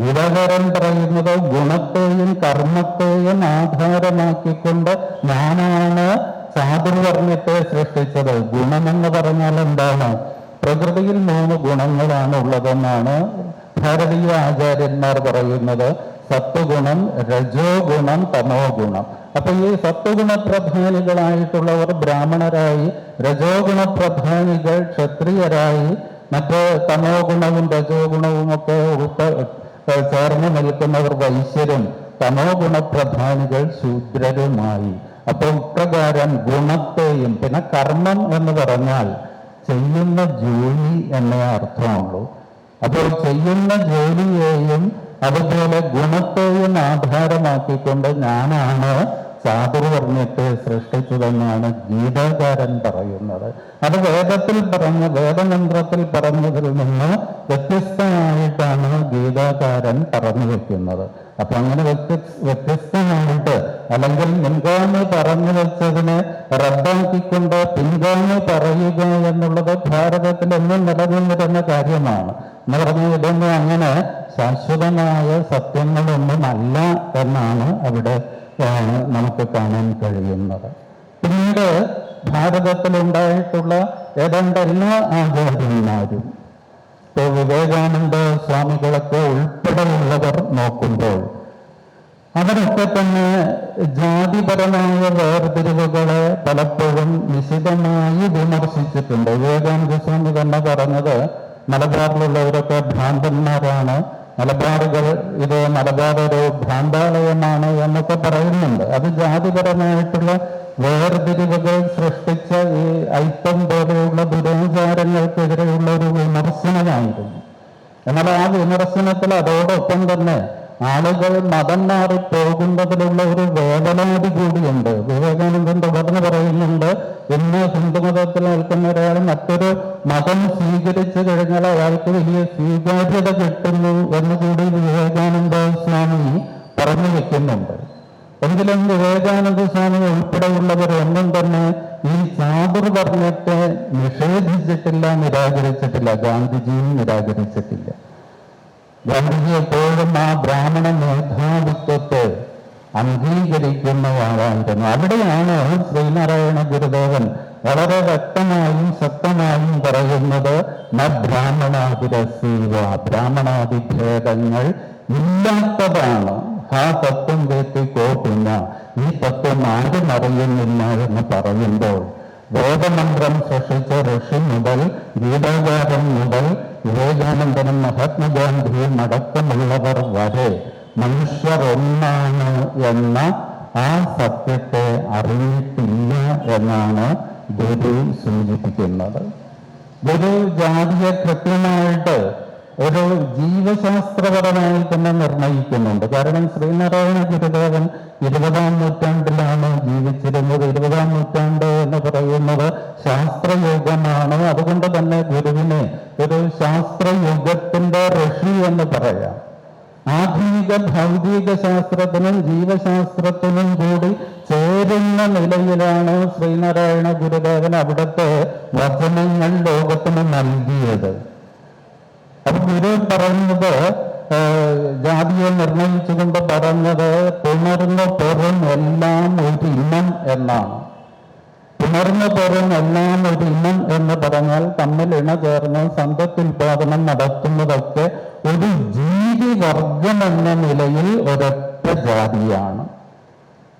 ഗീതാകാരൻ പറയുന്നത് ഗുണത്തെയും കർമ്മത്തെയും ആധാരമാക്കിക്കൊണ്ട് ഞാനാണ് സാധുവർണത്തെ സൃഷ്ടിച്ചത്. ഗുണമെന്ന് പറഞ്ഞാൽ എന്താണ്? പ്രകൃതിയിൽ മൂന്ന് ഗുണങ്ങളാണ് ഉള്ളതെന്നാണ് ഭാരതീയ ആചാര്യന്മാർ പറയുന്നത്. സത്വഗുണം രജോ ഗുണം തമോ ഗുണം അപ്പൊ ഈ സത്വഗുണ പ്രധാനികളായിട്ടുള്ളവർ ബ്രാഹ്മണരായി രജോ ഗുണ പ്രധാനികൾ ക്ഷത്രിയരായി മറ്റ് തമോ ഗുണവും രജോ ഗുണവും ഒക്കെ ചേർന്ന് നിൽക്കുന്നവർ വൈശ്യരും തമോ ഗുണപ്രധാനികൾ ശൂദ്രരുമായി. അപ്പൊ ഇപ്രകാരം ഗുണത്തെയും പിന്നെ കർമ്മം എന്ന് പറഞ്ഞാൽ ചെയ്യുന്ന ജോലി എന്നേ അർത്ഥമുള്ളൂ. അപ്പോൾ ചെയ്യുന്ന ജോലിയെയും അതുപോലെ ഗുണത്തെയും ആധാരമാക്കിക്കൊണ്ട് ഞാനാണ് ചാതുർവർണത്തെ സൃഷ്ടിച്ചതെന്നാണ് ഗീതാകാരൻ പറയുന്നത്. അത് വേദത്തിൽ പറഞ്ഞ വേദമന്ത്രത്തിൽ പറഞ്ഞതിൽ നിന്ന് വ്യത്യസ്തമായിട്ടാണ് ഗീതാകാരൻ പറഞ്ഞു വെക്കുന്നത്. അപ്പൊ അങ്ങനെ വ്യത്യ വ്യത്യസ്തമായിട്ട് അല്ലെങ്കിൽ മുൻഗാമി പറഞ്ഞു വെച്ചതിനെ റദ്ദാക്കിക്കൊണ്ട് പിൻഗാമി പറയുക എന്നുള്ളത് ഭാരതത്തിൽ എന്നും നിലനിന്നിരുന്ന കാര്യമാണ്. എന്ന് പറഞ്ഞാൽ ഇതൊന്നും അങ്ങനെ ശാശ്വതമായ സത്യങ്ങളൊന്നുമല്ല എന്നാണ് അവിടെ ആണ് നമുക്ക് കാണാൻ കഴിയുന്നത്. പിന്നീട് ഭാരതത്തിലുണ്ടായിട്ടുള്ള ഏതാണ്ട് എല്ലാ ആചാര്യന്മാരും ഇപ്പൊ വിവേകാനന്ദ സ്വാമികളൊക്കെ ഉൾപ്പെടെയുള്ളവർ നോക്കുമ്പോൾ അവരൊക്കെ തന്നെ ജാതിപരമായ വേർതിരിവുകളെ പലപ്പോഴും നിശിതമായി വിമർശിച്ചിട്ടുണ്ട്. വിവേകാനന്ദ സ്വാമി തന്നെ പറഞ്ഞത് മലബാറിലുള്ളവരൊക്കെ ഭ്രാന്തന്മാരാണ്. മലബാറുകൾ ഇത് മലബാർ ഒരു ഭ്രാന്താലയമാണ് എന്നൊക്കെ പറയുന്നുണ്ട്. അത് ജാതിപരമായിട്ടുള്ള വേർതിരിവുകൾ സൃഷ്ടിച്ച ഈ ഐറ്റം പോലെയുള്ള ദുരാചാരങ്ങൾക്കെതിരെയുള്ള ഒരു വിമർശനമായിരുന്നു. എന്നാൽ ആ വിമർശനത്തിൽ അതോടൊപ്പം തന്നെ ആളുകൾ മതം മാറി പോകുന്നതിലുള്ള ഒരു വേദനാതി കൂടിയുണ്ട്. വിവേകാനന്ദൻ തുടർന്ന് പറയുന്നുണ്ട് ഇന്ന് ഹിന്ദുമതത്തിൽ നിൽക്കുന്ന ഒരാൾ മറ്റൊരു മതം സ്വീകരിച്ചു കഴിഞ്ഞാൽ അയാൾക്ക് വലിയ സ്വീകാര്യത കിട്ടുന്നു എന്ന് കൂടി വിവേകാനന്ദ സ്വാമി പറഞ്ഞു വെക്കുന്നുണ്ട്. എങ്കിലും വിവേകാനന്ദ സ്വാമി ഉൾപ്പെടെയുള്ളവർ ഒന്നും തന്നെ ഈ ചാതുർ പറഞ്ഞിട്ട് നിഷേധിച്ചിട്ടില്ല നിരാകരിച്ചിട്ടില്ല ഗാന്ധിജിയും നിരാകരിച്ചിട്ടില്ല. ഗാന്ധിജി എപ്പോഴും ആ ബ്രാഹ്മണ മേധാവിത്വത്തെ അംഗീകരിക്കുന്നയാളായിരുന്നു അവിടെയാണ് ശ്രീനാരായണ ഗുരുദേവൻ വളരെ വ്യക്തമായും ശക്തമായും പറയുന്നത് ന ബ്രാഹ്മണാതിരസീവ ബ്രാഹ്മണാതിഭേദങ്ങൾ ഇല്ലാത്തതാണ്. ആ തത്വം കേട്ടി കോട്ടുന്ന ഈ തത്വം ആരും അറിയുന്നില്ല എന്ന് പറയുമ്പോൾ വേദമന്ത്രം സൃഷ്ടിച്ച ഋഷി മുതൽ ഗീതാചാരം മുതൽ വിവേകാനന്ദനും മഹാത്മാഗാന്ധിയും അടക്കമുള്ളവർ വരെ മനുഷ്യർ ഒന്നാണ് എന്ന ആ സത്യത്തെ അറിഞ്ഞിട്ടില്ല എന്നാണ് ഗുരു സൂചിപ്പിക്കുന്നത്. ഗുരു ജാതിയെ കൃത്യമായിട്ട് ഒരു ജീവശാസ്ത്രപരമായി തന്നെ നിർണയിക്കുന്നുണ്ട്. കാരണം ശ്രീനാരായണ ഗുരുദേവൻ നൽകിയത്. അപ്പൊ ഗുരു പറയുന്നത് ജാതിയെ നിർണയിച്ചുകൊണ്ട് പറഞ്ഞത് പുണർന്ന പൊറും എല്ലാം ഒരു ഇനം എന്നാണ്. പുണർന്ന പൊറും എല്ലാം ഒരു ഇനം എന്ന് പറഞ്ഞാൽ തമ്മിൽ ഇണ ചേർന്ന് സന്തത്തുൽപാദനം നടത്തുന്നതൊക്കെ ഒരു ജീവി വർഗം എന്ന നിലയിൽ ഒരൊറ്റ ജാതിയാണ്.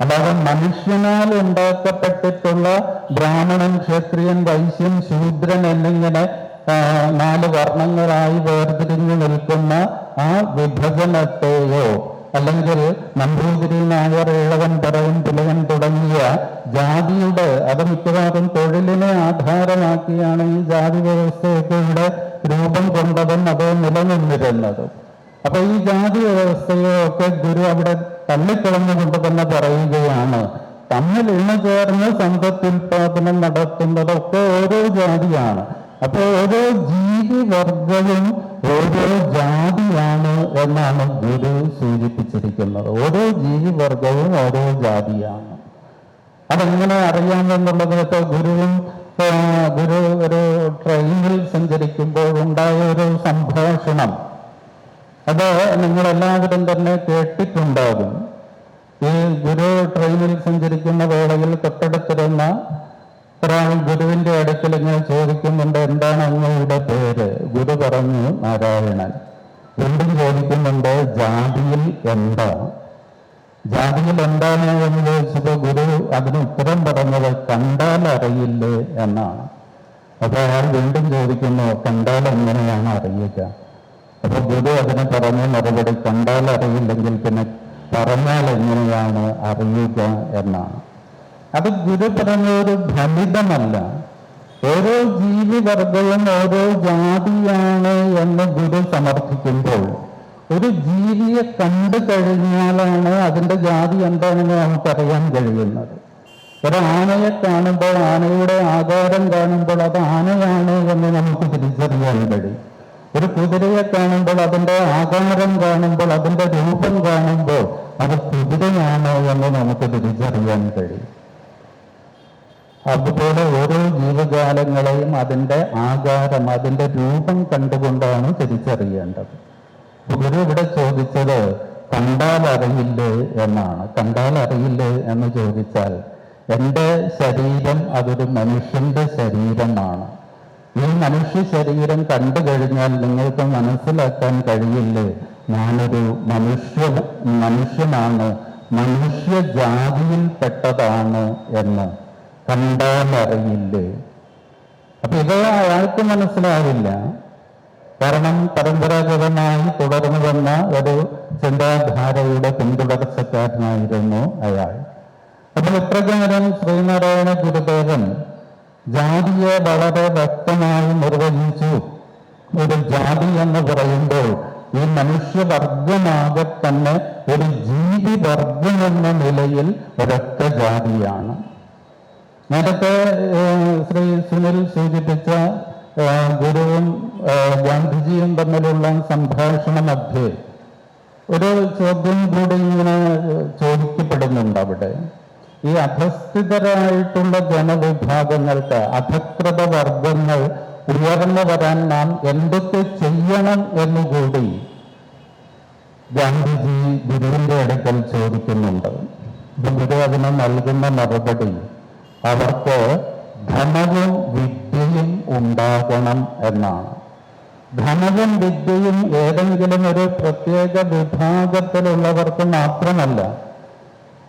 അല്ലാതെ മനുഷ്യനാൽ ഉണ്ടാക്കപ്പെട്ടിട്ടുള്ള ബ്രാഹ്മണൻ ക്ഷത്രിയൻ വൈശ്യൻ ശൂദ്രൻ എന്നിങ്ങനെ നാല് വർണങ്ങളായി വേർതിരിഞ്ഞു നിൽക്കുന്ന ആ വിഭജനത്തെയോ അല്ലെങ്കിൽ നമ്പൂതിരി നായർ ഇളവൻ പറയും പുലകൻ തുടങ്ങിയ ജാതിയുടെ അത് മിക്കവാറും തൊഴിലിനെ ആധാരമാക്കിയാണ് ഈ ജാതി വ്യവസ്ഥയൊക്കെ ഇവിടെ രൂപം കൊണ്ടതും അത് നിലനിന്നിരുന്നതും. അപ്പൊ ഈ ജാതി വ്യവസ്ഥയൊക്കെ ഗുരു അവിടെ തള്ളിക്കളഞ്ഞുകൊണ്ട് തന്നെ പറയുകയാണ്. തമ്മിൽ ഇണ ചേർന്ന് സമ്പത്തുൽപാദനം നടത്തുന്നതൊക്കെ ഓരോ ജാതിയാണ്. അപ്പൊ ഓരോ ജീവി വർഗവും ഓരോ ജാതിയാണ് എന്നാണ് ഗുരു സൂചിപ്പിച്ചിരിക്കുന്നത്. ഓരോ ജീവി വർഗവും ഓരോ ജാതിയാണ്. അതെങ്ങനെ അറിയാമെന്നുള്ളത് ഇപ്പൊ ഗുരുവും ഗുരു ഒരു ട്രെയിനിൽ സഞ്ചരിക്കുമ്പോൾ ഉണ്ടായ ഒരു സംഭാഷണം. അത് നിങ്ങളെല്ലാവരും തന്നെ കേട്ടിട്ടുണ്ടാകും. ഈ ഗുരു ട്രെയിനിൽ സഞ്ചരിക്കുന്ന വേളയിൽ തൊട്ടടുത്തിരുന്ന ഒരാൾ ഗുരുവിന്റെ അടുക്കൽ ഇങ്ങനെ ചോദിക്കുന്നുണ്ട് എന്താണ് അങ്ങയുടെ പേര്? ഗുരു പറഞ്ഞു നാരായണൻ. വീണ്ടും ചോദിക്കുന്നുണ്ട് ജാതിയിൽ എന്താ? ജാതിയിൽ എന്താണ്? എന്ന് ചോദിച്ചത് ഗുരു അതിന് ഉത്തരം പറഞ്ഞത് കണ്ടാൽ അറിയില്ലേ എന്നാണ്. അപ്പൊ അയാൾ വീണ്ടും ചോദിക്കുന്നു കണ്ടാൽ എങ്ങനെയാണ് അറിയുക? അപ്പൊ ഗുരു അതിനെ പറഞ്ഞ മറുപടി കണ്ടാൽ അറിയില്ലെങ്കിൽ പിന്നെ പറഞ്ഞാൽ എങ്ങനെയാണ് അറിയുക എന്നാണ്. അത് ഗുരു പറഞ്ഞ ഒരു ഫലിതമല്ല ഓരോ ജീവിവർഗവും ഓരോ ജാതിയാണ് എന്ന് ഗുരു സമർത്ഥിക്കുമ്പോൾ ഒരു ജീവിയെ കണ്ടു കഴിഞ്ഞാലാണ് അതിന്റെ ജാതി എന്താണെന്ന് നമുക്കറിയാൻ കഴിയുന്നത്. ഒരു കാണുമ്പോൾ ആനയുടെ ആകാരം കാണുമ്പോൾ അത് ആനയാണ് എന്ന് നമുക്ക് തിരിച്ചറിയാൻ കഴിയും. ഒരു കുതിരയെ കാണുമ്പോൾ അതിന്റെ ആകാരം കാണുമ്പോൾ അതിന്റെ രൂപം കാണുമ്പോൾ അത് കുതിരയാണ് എന്ന് നമുക്ക് തിരിച്ചറിയാൻ കഴിയും. അതുപോലെ ഓരോ ജീവജാലങ്ങളെയും അതിന്റെ ആകാരം അതിന്റെ രൂപം കണ്ടുകൊണ്ടാണ് തിരിച്ചറിയേണ്ടത്. ഗുരു ഇവിടെ ചോദിച്ചത് കണ്ടാൽ അറിയില്ലേ? എന്നാണ്. കണ്ടാൽ അറിയില്ലേ? എന്ന് ചോദിച്ചാൽ എന്റെ ശരീരം അതൊരു മനുഷ്യന്റെ ശരീരമാണ്. ഈ മനുഷ്യ ശരീരം കണ്ടു കഴിഞ്ഞാൽ നിങ്ങൾക്ക് മനസ്സിലാക്കാൻ കഴിയില്ലേ? ഞാനൊരു മനുഷ്യ മനുഷ്യനാണ്. മനുഷ്യ ജാതിയിൽപ്പെട്ടതാണ് എന്ന് കണ്ടാൽ അറിയില്ലേ അപ്പൊ ഇത് അയാൾക്ക് മനസ്സിലാവില്ല. കാരണം പരമ്പരാഗതമായി തുടർന്നു വന്ന ഒരു ചിന്താധാരയുടെ പിന്തുടർച്ചക്കാരനായിരുന്നു അയാൾ. അപ്പോൾ ഇപ്രകാരം ശ്രീനാരായണ ഗുരുദേവൻ ജാതിയെ വളരെ വ്യക്തമായി നിർവചിച്ചു. ഒരു ജാതി എന്ന് പറയുമ്പോൾ ഈ മനുഷ്യവർഗമാകെ തന്നെ ഒരു ജീവിവർഗം എന്ന നിലയിൽ ഒരൊറ്റ ജാതിയാണ്. നേരത്തെ ശ്രീ സുനിൽ സൂചിപ്പിച്ച ഗുരുവും ഗാന്ധിജിയും തമ്മിലുള്ള സംഭാഷണ മധ്യേ ഒരു ചോദ്യം കൂടി ഇങ്ങനെ ചോദിക്കപ്പെടുന്നുണ്ട് അവിടെ. ഈ അധസ്ഥിതരായിട്ടുള്ള ജനവിഭാഗങ്ങൾക്ക് അധകൃത വർഗങ്ങൾ ഉയർന്നു വരാൻ നാം എന്തൊക്കെ ചെയ്യണം എന്നുകൂടി ഗാന്ധിജി ഗുരുവിന്റെ അടുക്കൽ ചോദിക്കുന്നുണ്ട്. ഗുരു അതിന് നൽകുന്ന മറുപടി അവർക്ക് ധനവും വിദ്യയും ഉണ്ടാകണം എന്നാണ്. ധനവും വിദ്യയും ഏതെങ്കിലും ഒരു പ്രത്യേക വിഭാഗത്തിലുള്ളവർക്ക് മാത്രമല്ല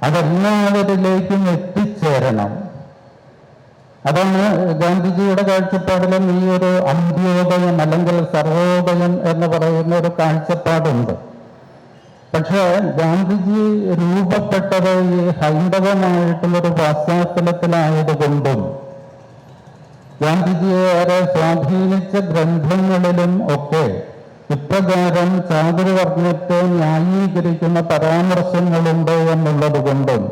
അതെല്ലാവരിലേക്കും എത്തിച്ചേരണം. അതാണ് ഗാന്ധിജിയുടെ കാഴ്ചപ്പാടിലും ഈ ഒരു അന്ത്യോദയം അല്ലെങ്കിൽ സർവോദയം എന്ന് പറയുന്ന ഒരു കാഴ്ചപ്പാടുണ്ട്. പക്ഷേ ഗാന്ധിജി രൂപപ്പെട്ടത് ഈ ഹൈന്ദവമായിട്ടുള്ളൊരു പശ്ചാത്തലത്തിലായതുകൊണ്ടും ഗാന്ധിജിയെ ഏറെ സ്വാധീനിച്ച ഗ്രന്ഥങ്ങളിലും ഒക്കെ ഇപ്രകാരം ചാതുർവർണത്തെ ന്യായീകരിക്കുന്ന പരാമർശങ്ങളുണ്ട് എന്നുള്ളത് കൊണ്ടും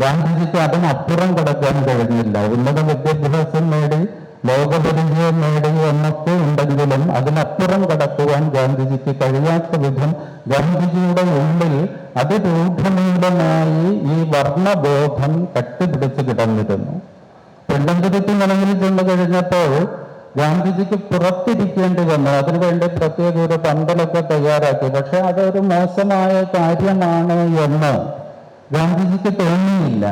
ഗാന്ധിജിക്ക് അതിനപ്പുറം കിടക്കാൻ കഴിഞ്ഞില്ല. ഉന്നത വിദ്യാഭ്യാസം നേടി ലോകപരിചയം നേടി എന്നൊക്കെ ഉണ്ടെങ്കിലും അതിനപ്പുറം കടക്കുവാൻ ഗാന്ധിജിക്ക് കഴിയാത്ത വിധം ഗാന്ധിജിയുടെ ഉള്ളിൽ അതിരൂഢമൂലമായി ഈ വർണബോധം കട്ടിപിടിച്ച് കിടന്നിരുന്നു. പെണ്ണന്തുരുത്തി നിലയിൽ ചെന്ന് കഴിഞ്ഞപ്പോൾ ഗാന്ധിജിക്ക് പുറത്തിരിക്കേണ്ടി വന്നു. അതിനുവേണ്ടി പ്രത്യേക ഒരു പന്തലൊക്കെ തയ്യാറാക്കി. പക്ഷെ അതൊരു മോശമായ കാര്യമാണ് എന്ന് ഗാന്ധിജിക്ക് തോന്നിയില്ല.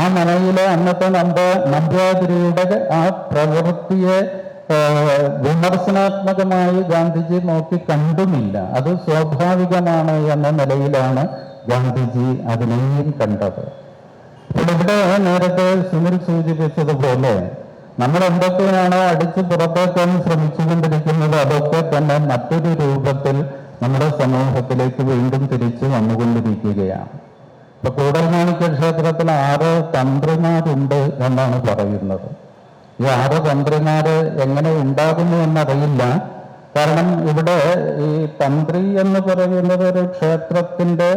ആ മനയിലെ അന്നത്തെ നമ്പ നമ്പ്യാതിരിയുടെ ആ പ്രവൃത്തിയെ വിമർശനാത്മകമായി ഗാന്ധിജി നോക്കി കണ്ടുമില്ല. അത് സ്വാഭാവികമാണ് എന്ന നിലയിലാണ് ഗാന്ധിജി അതിനെയും കണ്ടത്. ഇവിടെ നേരത്തെ സുനിൽ സൂചിപ്പിച്ചതുപോലെ നമ്മൾ എന്തൊക്കെയാണോ അടിച്ചു പുറത്താക്കാൻ ശ്രമിച്ചുകൊണ്ടിരിക്കുന്നത്. അതൊക്കെ തന്നെ മറ്റൊരു രൂപത്തിൽ നമ്മുടെ സമൂഹത്തിലേക്ക് വീണ്ടും തിരിച്ചു വന്നുകൊണ്ടിരിക്കുകയാണ്. ഇപ്പൊ കൂടൽമാണിക്യ ക്ഷേത്രത്തിൽ ആറ് തന്ത്രിമാരുണ്ട് എന്നാണ് പറയുന്നത്. ഈ ആറ് തന്ത്രിമാര് എങ്ങനെ ഉണ്ടാകുന്നു എന്നറിയില്ല. കാരണം ഇവിടെ ഈ തന്ത്രി എന്ന് പറയുന്നത് ഒരു ക്ഷേത്രത്തിന്റെ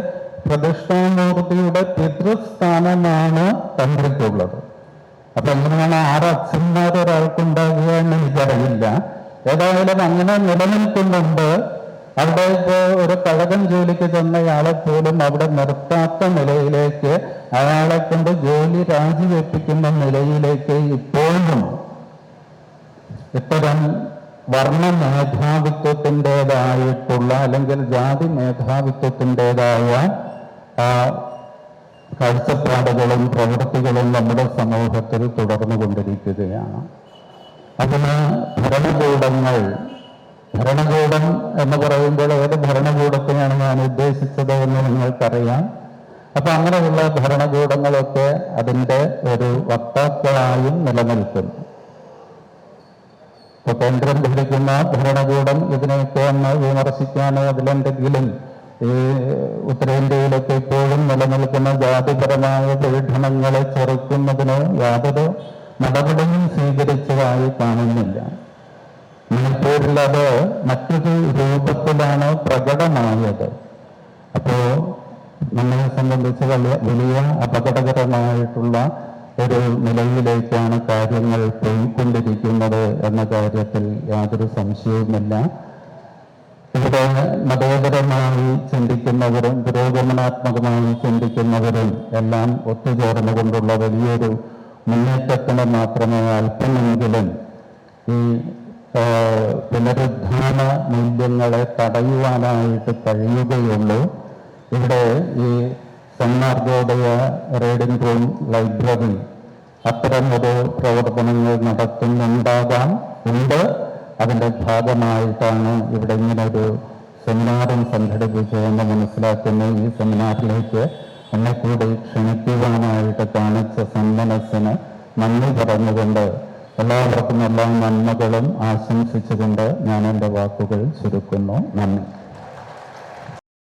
പ്രതിഷ്ഠാമൂർത്തിയുടെ പിതൃസ്ഥാനമാണ് തന്ത്രിക്കുള്ളത്. അപ്പൊ എങ്ങനെയാണ് ആറ് അച്ഛന്മാർ ഒരാൾക്കുണ്ടാകുക എന്ന് എനിക്കറിയില്ല. ഏതായാലും അങ്ങനെ നിലനിൽക്കുന്നുണ്ട്. അവിടെ ഇപ്പോ ഒരു കഴകൻ ജോലിക്ക് ചെന്നയാളെ പോലും അവിടെ നിർത്താത്ത നിലയിലേക്ക് അയാളെ കൊണ്ട് ജോലി രാജിവെപ്പിക്കുന്ന നിലയിലേക്ക് ഇപ്പോഴും ഇത്തരം വർണ മേധാവിത്വത്തിന്റെതായിട്ടുള്ള അല്ലെങ്കിൽ ജാതി മേധാവിത്വത്തിന്റെതായ കാഴ്ചപ്പാടുകളും പ്രവൃത്തികളും നമ്മുടെ സമൂഹത്തിൽ തുടർന്നു കൊണ്ടിരിക്കുകയാണ്. അതിന് ഭരണകൂടങ്ങൾ ഭരണകൂടം എന്ന് പറയുമ്പോൾ ഏത് ഭരണകൂടത്തെയാണ് ഞാൻ ഉദ്ദേശിച്ചത് എന്ന് നിങ്ങൾക്കറിയാം. അപ്പൊ അങ്ങനെയുള്ള ഭരണകൂടങ്ങളൊക്കെ അതിന്റെ ഒരു വക്താക്കളായും നിലനിൽക്കുന്നു ഇപ്പൊ കേന്ദ്രം ഭരിക്കുന്ന ഭരണകൂടം ഇതിനെയൊക്കെ ഒന്ന് വിമർശിക്കാനോ അതിലെന്തെങ്കിലും ഈ ഉത്തരേന്ത്യയിലൊക്കെ ഇപ്പോഴും നിലനിൽക്കുന്ന ജാതിപരമായ പീഡനങ്ങളെ ചെറുക്കുന്നതിന് യാതൊരു നടപടിയും സ്വീകരിച്ചതായി കാണുന്നില്ല. മണിപ്പൂരിൽ അത് മറ്റൊരു രൂപത്തിലാണ് പ്രകടമായത്. അപ്പോ നമ്മളെ സംബന്ധിച്ച് വലിയ വലിയ അപകടകരമായിട്ടുള്ള ഒരു നിലയിലേക്കാണ് കാര്യങ്ങൾ പോയിക്കൊണ്ടിരിക്കുന്നത് എന്ന കാര്യത്തിൽ യാതൊരു സംശയവുമില്ല. ഇവിടെ മതേതരമായി ചിന്തിക്കുന്നവരും പുരോഗമനാത്മകമായി ചിന്തിക്കുന്നവരും എല്ലാം ഒത്തുചേർന്നുകൊണ്ടുള്ള വലിയൊരു മുന്നേറ്റത്തിന് മാത്രമേ അല്പമെങ്കിലും ഈ പുനരുദ്ധാന മൂല്യങ്ങളെ തടയുവാനായിട്ട് കഴിയുകയുള്ളൂ. ഇവിടെ ഈ Sanmargodaya Margodaya reading room library അത്തരം ഒരു പ്രവർത്തനങ്ങൾ നടത്തുന്നുണ്ടാകാം. ഉണ്ട്. അതിന്റെ ഭാഗമായിട്ടാണ് ഇവിടെ ഇങ്ങനെ ഒരു സെമിനാറും സംഘടിപ്പിച്ചതെന്ന് മനസ്സിലാക്കുന്ന ഈ സെമിനാറിലേക്ക് എന്നെ കൂടി ക്ഷണിക്കുവാനായിട്ട് കാണിച്ച സന്മനസ്സിന് നന്ദി പറഞ്ഞുകൊണ്ട് എല്ലാവർക്കും എല്ലാ നന്മകളും ആശംസിച്ചുകൊണ്ട് ഞാൻ എന്റെ വാക്കുകൾ ചുരുക്കുന്നു. നന്ദി.